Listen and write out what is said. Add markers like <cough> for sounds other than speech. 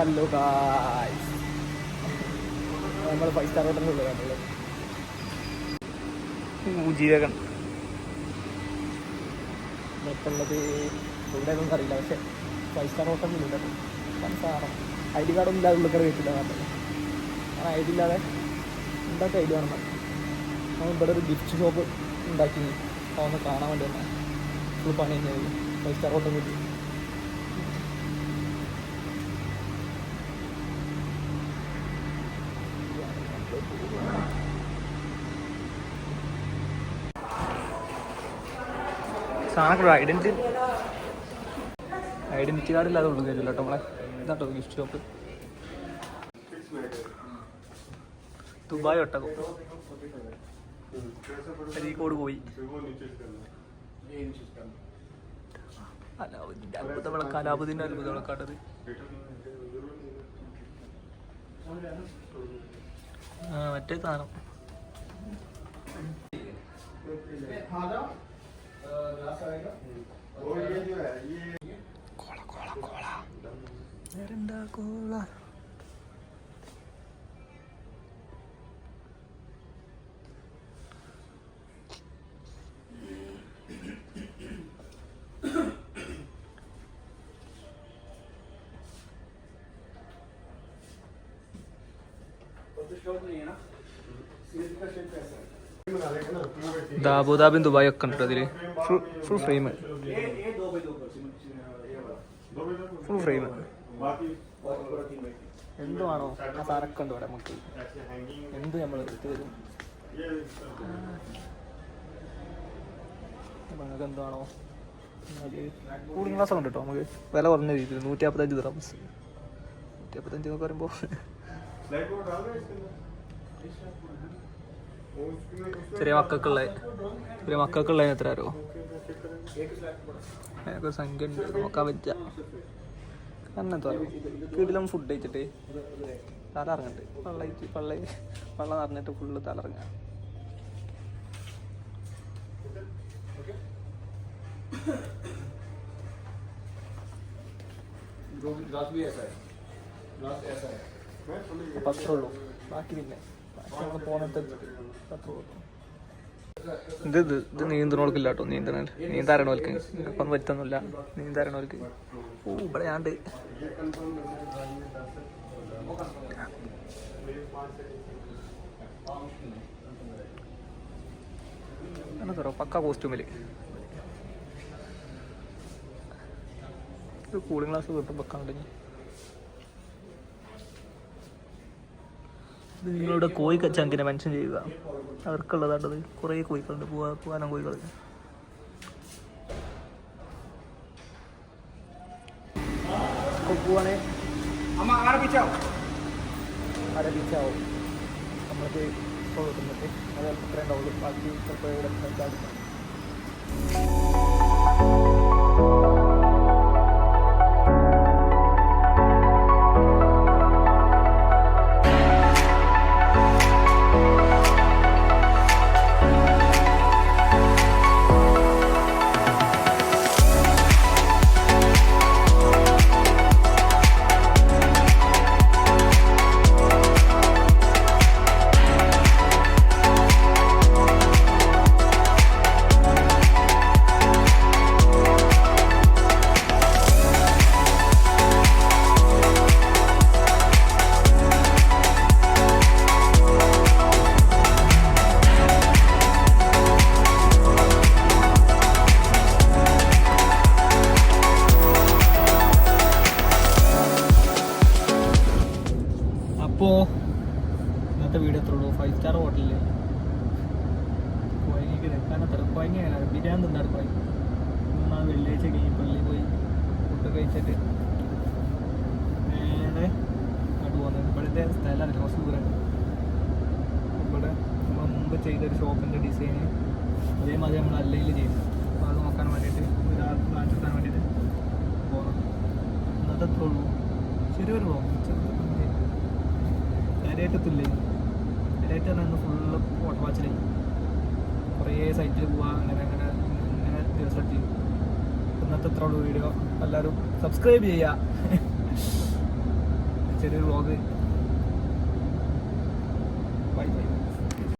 Hello guys നമ്മൾ five star ഹോട്ടലിലുള്ള നമ്മൾ ജീവകൻ മറ്റുള്ളത് ഇവിടെ ഒന്നും അറിയില്ല. പക്ഷെ ഫൈവ് സ്റ്റാർ ഹോട്ടലിലുണ്ട് സാറാണ് ഐ ഡി കാർഡൊന്നും ഇല്ലാതെ ഉള്ളിൽ കയറ്റില്ല പറഞ്ഞത് ഞാൻ ഐ ഡി ഇല്ലാതെ ഉണ്ടാക്കി ഐ ഡി വേണം നമ്മൾ ഇവിടെ ഒരു ഗിഫ്റ്റ് ഷോപ്പ് ഉണ്ടാക്കി അതൊന്ന് കാണാൻ വേണ്ടി വന്നാൽ ഫുൾ പണി കഴിഞ്ഞത് ഫൈവ് സ്റ്റാർ ഹോട്ടൽ കിട്ടി. സാധനങ്ങൾ ഐഡന്റി ഐഡന്റിറ്റി കാർഡ് ഇല്ലാതെ ഉള്ളു കയറ്റില്ല കേട്ടോ നമ്മളെ ഇതാട്ടോ ഗിഫ്റ്റ് ഷോപ്പ് ദുബായ് ഒട്ടകം. അരീക്കോട് പോയി. അലാവുദ്ദീന്റെ അത്ഭുത വിളക്ക് അത്ഭുത വിളക്കാട്ടത് മറ്റേ സാധനം. Cola cola cola. വേറെന്താ കോള? അബുദാബിയും ദുബായ് ഒക്കെ ഉണ്ട് അതിൽ. Full full frame full frame എന്തുവാണോ ആ സാറൊക്കെ ഉണ്ട് ഇവിടെ നമുക്ക്. എന്ത് നമ്മൾ എടുത്ത് വരും നമുക്ക് എന്താണോ കൂളിംഗ് ഗ്ലാസ് ഉണ്ട് കേട്ടോ. നമുക്ക് വില കുറഞ്ഞ രീതിയിൽ നൂറ്റി അമ്പത്തഞ്ച് ദ്രാംസ് നൂറ്റി അമ്പത്തഞ്ച് എന്നൊക്കെ പറയുമ്പോൾ ചെറിയ മക്കൾക്കുള്ള ചെറിയ മക്കൾക്കുള്ള എത്ര അറിയോ ഒരു സംഖ്യ ഉണ്ട്. നോക്കാൻ പറ്റുക അങ്ങനത്തെ വീട്ടിലും ഫുഡ് കഴിച്ചിട്ട് തല ഇറങ്ങണ്ട് വെള്ളം കഴിച്ച് പള്ള വെള്ളം നിറഞ്ഞിട്ട് ഫുള്ള് തല ഇറങ്ങുക അപ്പം ബാക്കി പിന്നെ ഇത് ഇത് ഇത് നീന്തണോൾക്കില്ല കേട്ടോ നീന്തണ. നീന്താരണോൽക്ക് ഇപ്പം പറ്റുന്നില്ല നീന്താരണോൽക്ക് ഓ ഇവിടെ ഞാണ്ട് അങ്ങനെ പക്ക കോസ്റ്റ്യൂമിൽ ഇത് കൂളിംഗ് ഗ്ലാസ് കിട്ടും വെക്കാനുണ്ടെങ്കിൽ ഇത് നിങ്ങളുടെ കോഴി ചങ്കിനെ മെൻഷൻ ചെയ്യുക. അവർക്കുള്ളതാണ്ടത് കുറേ കോഴികളുണ്ട്. പൂവാ പൂവാനം കോഴികൾ. പോവാണേ അരബിച്ചാവും നമ്മൾക്ക് ഇപ്പോൾ കിട്ടുന്നത് അത് അത്ര ഉണ്ടാവുള്ളൂ. ബാക്കി ചിലപ്പോൾ ഇവിടെ ചാടും അപ്പോൾ ഇന്നത്തെ വീഡിയോ എത്ര ഫൈവ് സ്റ്റാർ ഹോട്ടലിൽ ബിരിയാണി നമ്മൾ വെള്ളിയാഴ്ച കഴിഞ്ഞ് പോയി ഫുഡ് കഴിച്ചിട്ട് നേരെ അങ്ങോട്ട് പോകുന്നത് ഇവിടുത്തെ സ്ഥലമല്ല കുറച്ച് ഇവിടെ നമ്മൾ മുമ്പ് ചെയ്തൊരു ഷോപ്പിന്റെ ഡിസൈന് അതേമാതിരി നമ്മൾ അല്ലയിൽ ചെയ്തു അപ്പോൾ അത് നോക്കാൻ വേണ്ടിയിട്ട് ഒരാൾക്ക് കാണിച്ചു കൊടുക്കാൻ വേണ്ടിയിട്ട് പോകണം ഇന്നത്തെ ബ്ലോഗ് കാര്യമായിട്ടത്തില്ലേ കാര്യമായിട്ട് തന്നെ ഫുള്ള് ഫോട്ടോ വാച്ചിലായി കുറേ സൈറ്റിൽ പോവാ അങ്ങനെ അങ്ങനെ അങ്ങനെ ചെയ്യും. ഇന്നത്തെ ഉള്ളൂ വീഡിയോ എല്ലാവരും സബ്സ്ക്രൈബ് ചെയ്യുക <laughs> ചെറിയൊരു വ്ളോഗ്